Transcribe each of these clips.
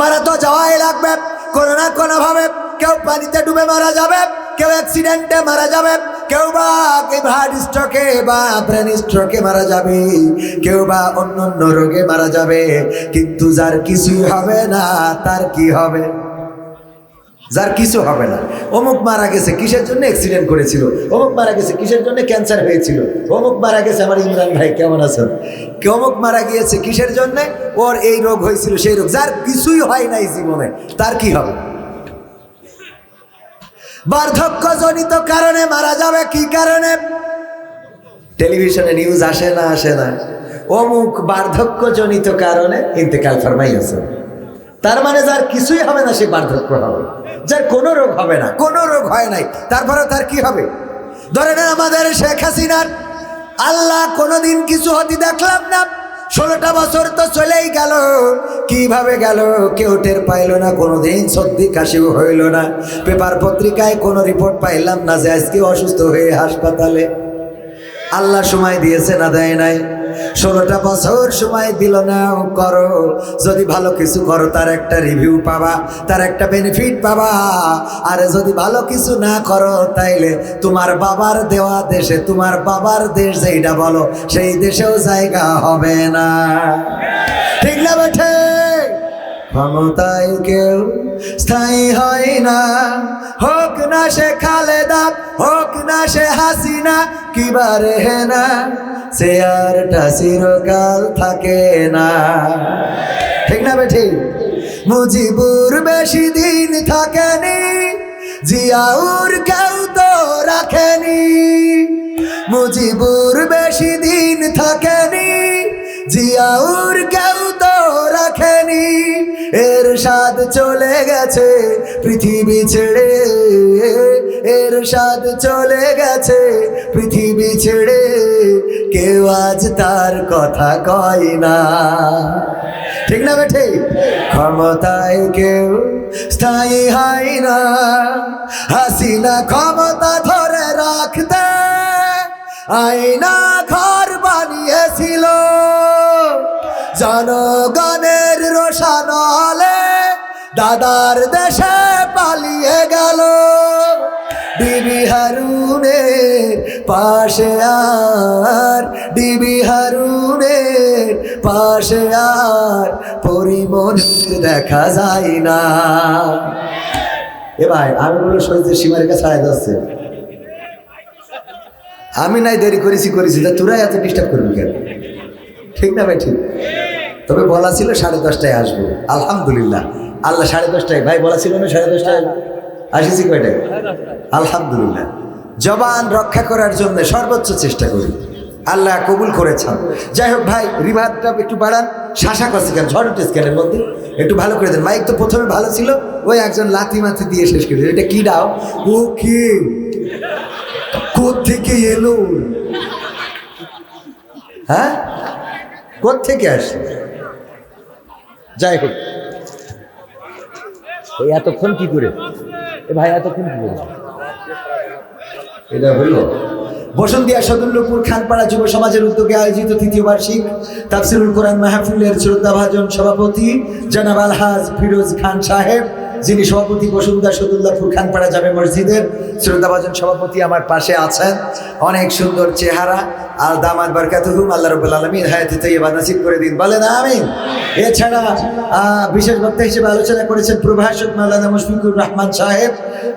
মারা তো যাওয়াই লাগবে। কোনো না কোনো ভাবে কেউ পানিতে ডুবে মারা যাবে, কেউ অ্যাক্সিডেন্টে মারা যাবে, কেউ বা হার্ট স্ট্রোকে বা ব্রেন স্ট্রোকে মারা যাবে, কেউ বা অন্য অন্য রোগে মারা যাবে। কিন্তু যার কিছুই হবে না, তার কি হবে? যার কিছু হবে না। অমুক মারা গেছে, কিসের জন্য অ্যাক্সিডেন্ট করেছিল? অমুক মারা গেছে, কিসের জন্য ক্যান্সার হয়েছিল? অমুক মারা গেছে, আমার ইমরান ভাই কেমন আছেন? অমুক মারা গিয়েছে, কিসের জন্য? ওর এই রোগ হয়েছিল, সেই রোগ। যার কিছুই হয় নাই জীবনে, তার কি হবে? বার্ধক্যজনিত কারণে মারা যাবে, কি কারণে? টেলিভিশনে নিউজ আসে না আসে না। অমুক বার্ধক্যজনিত কারণে ইন্তেকাল ফরমাইয়াছে। তার মানে যার কিছুই হবে না, সে বার্ধক্য হবে। যার কোনো রোগ হবে না, কোনো রোগ হয় নাই। তারপরে তার কি হবে? ধরে নেন আমাদের শেখ হাসিনার আল্লাহ কোনোদিন কিছু হতে দেখলাম না। ষোলোটা বছর তো চলেই গেল, কীভাবে গেল কেউ টের পাইল না, কোনোদিন সর্দি কাশিও হইল না। পেপার পত্রিকায় কোনো রিপোর্ট পাইলাম না যে আজকে অসুস্থ হয়ে হাসপাতালে। আল্লাহ সময় দিয়েছে না দেয় নাই। ষোলোটা বছর সময় দিল না, করো। যদি ভালো কিছু করো, তার একটা রিভিউ পাবা, তার একটা বেনিফিট পাবা। আর যদি ভালো কিছু না করো, তাইলে তোমার বাবার দেওয়া দেশে, তোমার বাবার দেশ যেইটা বলো, সেই দেশেও জায়গা হবে না। ঠিক না বেঠে ক্ষমতায় কেউ স্থায়ী হয় না। হোক না সে খালেদা, হোক না সে হাসিনা হে না চেয়ারটা চিরকাল থাকে না। ঠিক না বেঠি? মুজিবুর বেশি দিন থাকেনি, জিয়াউর কেউ তো রাখেনি। মুজিবুর বেশি দিন থাকেনি, জিয়াউর কেউ তো রাখেনি। এর স্বাদ চলে গেছে পৃথিবী ছেড়ে এর স্বাদ চলে গেছে পৃথিবী ছেড়ে। কেউ আজ তার কথা কয় না। ঠিক না বেঠে? ক্ষমতায় কেউ স্থায়ী হয় না। হাসিনা ক্ষমতা ধরে রাখতে আয়না ঘর বানিয়েছিল। জনগণের রোশানলে দাদার দেশে ডিবি হারুনের পাশে আর ডিবি হারুনের পাশে আর, পরিমণির দেখা যায় না। এ ভাই, আমি বলে শহীদের সীমার কাছে আয় যাচ্ছে। আমি নাই দেরি করেছি করেছি। তা তোরা এত ডিস্টার্ব করবি কেন? ঠিক না ভাই, ঠিক। তবে বলা ছিল সাড়ে দশটায় আসব। আলহামদুলিল্লাহ। আল্লাহ সাড়ে দশটায় ভাই, বলা ছিল না সাড়ে দশটায়? আসিছি কয়টায় আলহামদুলিল্লাহ। জবান রক্ষা করার জন্য সর্বোচ্চ চেষ্টা করি। আল্লাহ কবুল করেছেন। যাই হোক ভাই রিভারটা একটু বাড়ান। শাসা করছে কেন ঝড় উঠেছে কেনের মধ্যে? একটু ভালো করে দেন। মাইক তো প্রথমে ভালো ছিল, ওই একজন লাথি মাথি দিয়ে শেষ করে এটা কি ডাও? ও কি থেকে এলো? হ্যাঁ? থেকে আসে যাই হোক। এতক্ষণ কি করে? ভাই এতক্ষণ কি করে এটা হইল বসন্তিয়া সদুল্লপুর খানপাড়া যুব সমাজের উদ্যোগে আয়োজিত তৃতীয় বার্ষিক তাফসিরুল কোরআন মাহফিলের শ্রদ্ধাভাজন সভাপতি জনাব আলহাজ ফিরোজ খান সাহেব। যিনি সভাপতি বসুন্ধরা সদুল্লাপুর খানপাড়া জামে মসজিদের শ্রদ্ধাভাজন সভাপতি আমার পাশে আছেন। অনেক সুন্দর চেহারা আর দামাদ বারকাতুহুম, আল্লাহ রবুল আলমিন হায়াতে তৈবা নাসিব করে দিন। বলেন, আমিন। এছাড়া বিশেষ বক্তা হিসেবে আলোচনা করেছেন প্রভাষক মাওলানা মুশফিকুর রহমান সাহেব।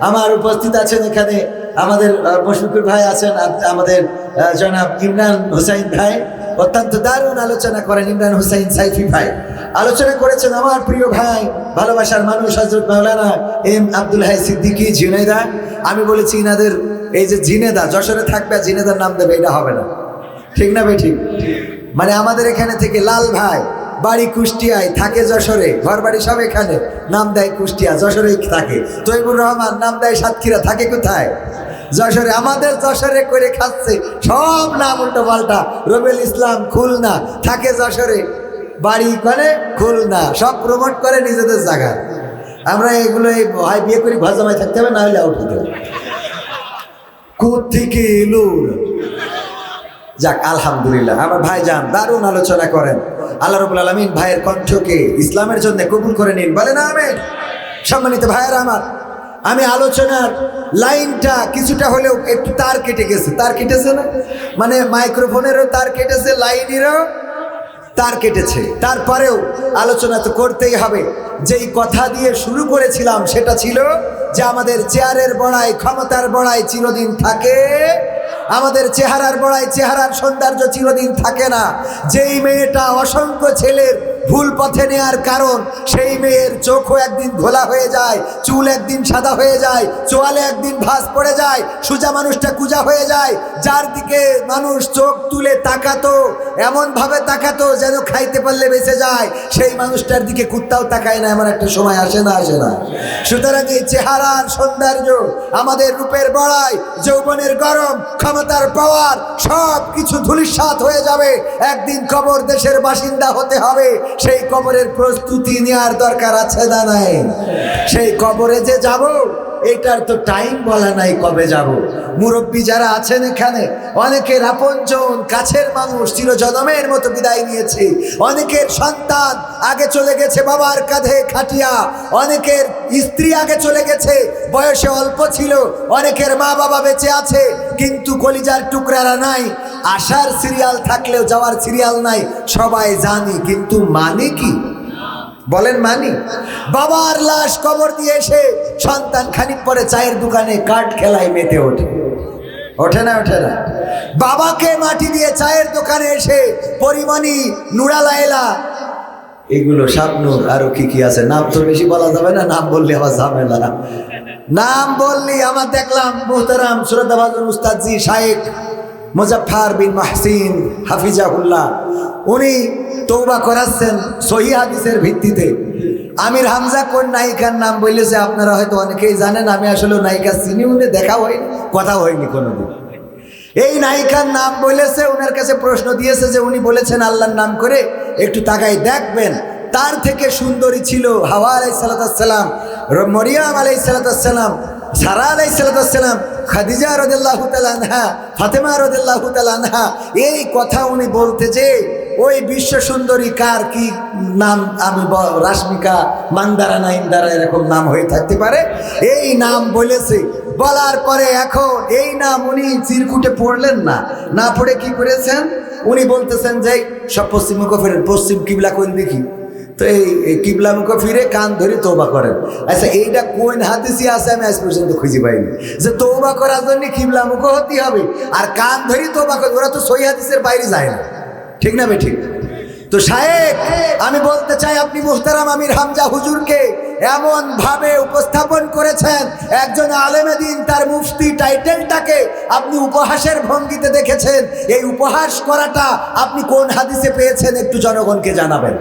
আমার উপস্থিত আছেন এখানে আমাদের মুশফিকুর ভাই আছেন আমাদের জনাব ইমরান হুসাইন ভাই। অত্যন্ত দারুণ আলোচনা করেন ইমরান হুসাইন সাইফি ভাই। আলোচনা করেছেন আমার প্রিয় ভাই, ভালোবাসার মানুষ হজরত মাওলানা এম আব্দুল হাই সিদ্দিকী ঝিনেদা আমি বলেছি, ইনাদের এই যে জিনেদা যশোরে থাকবে জিনেদার নাম দেবে, এটা হবে না। ঠিক না ভাই, ঠিক? মানে আমাদের এখানে থেকে লাল ভাই, বাড়ি কুষ্টিয়ায় থাকে যশোরে ঘর বাড়ি সব এখানে, নাম দেয় কুষ্টিয়া, যশোরেই থাকে। তৈবুর রহমান, নাম দেয় সাতক্ষীরা, থাকে কোথায়? যশোরে, আমাদের যশোরে করে খাচ্ছে। সব নাম উল্টো পাল্টা। রবিউল ইসলাম খুলনা, থাকে যশোরে। বাড়ি করে খুলনা, সব প্রমোট করে নিজেদের জায়গায় আমরা এগুলো এই হয় বিয়ে করি জামাই থাকতে হবে, না হলে আউট হতে হবে। যাক, আলহামদুলিল্লাহ। আমার ভাই যান, দারুণ আলোচনা করেন। আল্লাহ রবুল আলমিন ভাইয়ের কণ্ঠকে ইসলামের জন্য কবুল করে নিন। বলে না আমেন। সম্মানিত ভাইয়েরা আমার আমি আলোচনার লাইনটা কিছুটা হলেও একটু তার কেটে গেছে। তার কেটেছে না? মানে মাইক্রোফোনেরও তার কেটেছে, লাইনেরও তার কেটেছে। তারপরেও আলোচনা তো করতেই হবে। যেই কথা দিয়ে শুরু করেছিলাম সেটা ছিল যে আমাদের চেয়ারের বড়াই ক্ষমতার বড়াই চিরদিন থাকে। আমাদের চেহারার বড়াই চেহারার সৌন্দর্য চিরদিন থাকে না। যেই মেয়েটা অসংখ্য ছেলের ভুল পথে নেয়ার কারণ, সেই মেয়ের চোখও একদিন ঘোলা হয়ে যায়, চুল একদিন সাদা হয়ে যায়, চোয়ালে একদিন ভাঁজ পড়ে যায়, সুজা মানুষটা কুজা হয়ে যায়, যার দিকে মানুষ চোখ তুলে তাকাতো, এমনভাবে তাকাতো যেন খাইতে পারলে বেঁচে যায়, সেই মানুষটার দিকে কুত্তাও তাকায় না, এমন একটা সময় আসে না আসে না। সুতরাং এই চেহারার সৌন্দর্য আমাদের রূপের বড়াই, যৌবনের গরম, ক্ষমতার পাওয়ার সব কিছু ধুলিসাৎ হয়ে যাবে, একদিন কবর দেশের বাসিন্দা হতে হবে সেই কবরের প্রস্তুতি নেওয়ার দরকার আছে না নাই? সেই কবরে যে যাব এটার তো টাইম বলা নাই কবে যাব। মুরব্বী যারা আছেন এখানে, অনেকের আপনজন, কাছের মানুষ, চিরজনমের মতো বিদায় নিয়েছে। অনেকের সন্তান আগে চলে গেছে বাবার কাঁধে খাটিয়া। অনেকের স্ত্রী আগে চলে গেছে, বয়সে অল্প ছিল। অনেকের মা বাবা বেঁচে আছে, কিন্তু কলিজার টুকরারা নাই। আসার সিরিয়াল থাকলেও যাওয়ার সিরিয়াল নাই, সবাই জানি, কিন্তু মানে কি? বলেন মানি? বাবার লাশ কবর দিয়ে এসে সন্তান খানিক পরে চায়ের দোকানে কাঠ খেলায় মেতে ওঠে। ওঠে না ওঠে না? বাবাকে মাটি দিয়ে চায়ের দোকানে এসে পরিমণি নুরালাইলা এগুলো স্বপ্নুর আরও কি কি আছে? নাম তো বেশি বলা যাবে না, নাম বললে আবার ঝামেলা নাম বললি আমার দেখলাম মোহতারাম সুরদাবাজন উস্তাদজি, শায়েক মুজাফার বিন মাহসিন হাফিজাহুল্লাহ। উনি তৌবা করাচ্ছেন সহি হাদিসের ভিত্তিতে। আমির হামজা কোন নায়িকার নাম বললেছে আপনারা হয়তো অনেকেই জানেন, আমি আসলে নায়িকা চিনি, উনি দেখা হয়নি, কথা হয়নি কোনোদিন। এই নায়িকার নাম বলেছে ওনার কাছে প্রশ্ন দিয়েছে যে উনি বলেছেন আল্লাহর নাম করে একটু তাকাই দেখবেন। তার থেকে সুন্দরী ছিল হাওয়া আলাই সালাতাম মরিয়াম আলাই সালাতাম সারা আলাই সালাতাম খাদিজা রদুল্লাহ আনহা, ফাতেমা রদুল্লাহ আনহা, এই কথা উনি বলতে যে, ওই বিশ্ব সুন্দরী কার কি নাম, আমি রাশ্মিকা, মান্দারা না ইন্দারা এরকম নাম হয়ে থাকতে পারে? এই নাম বলেছে। বলার পরে এখন এই নাম উনি চিরকুটে পড়লেন না। না পড়ে কি করেছেন? উনি বলতেছেন যে, সব পশ্চিম মুখ পশ্চিম কিবলা কোন দেখি তো এই এই কিবলা মুখ ফিরে কান ধরে তৌবা করেন। আচ্ছা এইটা কোন হাদিসি আছে আমি আজ পর্যন্ত খুঁজে পাইনি। যে তৌবা করার জন্য কিবলা মুখ হতে হবে আর কান ধরে তৌবা করে ওরা তো সই হাদিসের বাইরে যায় না। ঠিক না বে ঠিক? তো সাহেব আমি বলতে চাই আপনি মুহতারাম আমির হামজা হুজুরকে এমন ভাবে উপস্থাপন করেছেন, একজন আলেমে দিন তার মুফতি টাইটেলটাকে আপনি উপহাসের ভঙ্গিতে দেখেছেন। এই উপহাস করাটা আপনি কোন হাদিসে পেয়েছেন একটু জনগণকে জানাবেন।